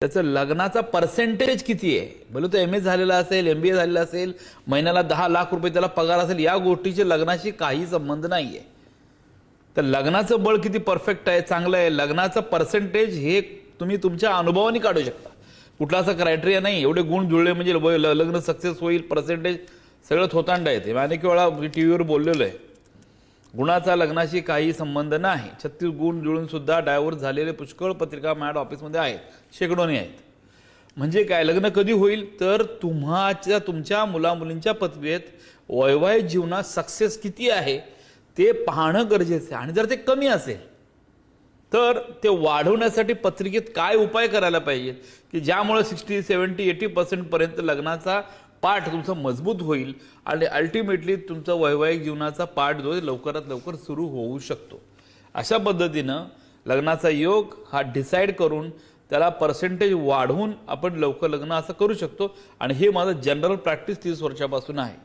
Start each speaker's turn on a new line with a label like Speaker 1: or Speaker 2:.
Speaker 1: त्याचं लग्नाचा पर्सेंटेज किती आहे? भले तो एम ए झालेला असेल एम बी ए झालेला असेल महिन्याला दहा लाख रुपये त्याला पगार असेल या गोष्टीचे लग्नाशी काही संबंध नाही आहे तर लग्नाचं बळ किती परफेक्ट आहे चांगलं आहे? लग्नाचं पर्सेंटेज हे तुम्ही तुमच्या अनुभवाने काढू शकता. कुठला असं क्रायटेरिया नाही एवढे गुण जुळले म्हणजे लग्न सक्सेस होईल पर्सेंटेज सगळं थोतांड आहे ते मी अनेक वेळा टी व्हीवर बोललेलो आहे. गुणाचा लग्नाशी काही संबंध नाही. छत्तीस गुण जुळून सुद्धा डायव्हर्स झालेले पुष्कळ पत्रिका मॅड ऑफिसमध्ये आहेत. शेकडोनी आहेत. म्हणजे काय? लग्न कधी होईल? तर तुम्हाच्या तुमच्या मुलामुलींच्या पदवीत वैवाहिक जीवनात सक्सेस किती आहे ते पाहणं गरजेचं आहे. आणि जर ते कमी असेल तर ते वाढवण्यासाठी पत्रिकेत काय उपाय करायला पाहिजेत? की ज्यामुळे सिक्स्टी सेवन्टी एटी पर्सेंटपर्यंत लग्नाचा पाठ तुमचा मजबूत होईल आणि अल्टिमेटली तुमचा वैवाहिक जीवनाचा पाठ जो लवकरात लवकर सुरू होऊ शकतो. अशा पद्धतीनं लग्नाचा योग हा डिसाईड करून त्याला पर्सेंटेज वाढवून आपण लवकर लग्न असं करू शकतो. आणि हे माझं जनरल प्रॅक्टिस तीस वर्षापासून आहे.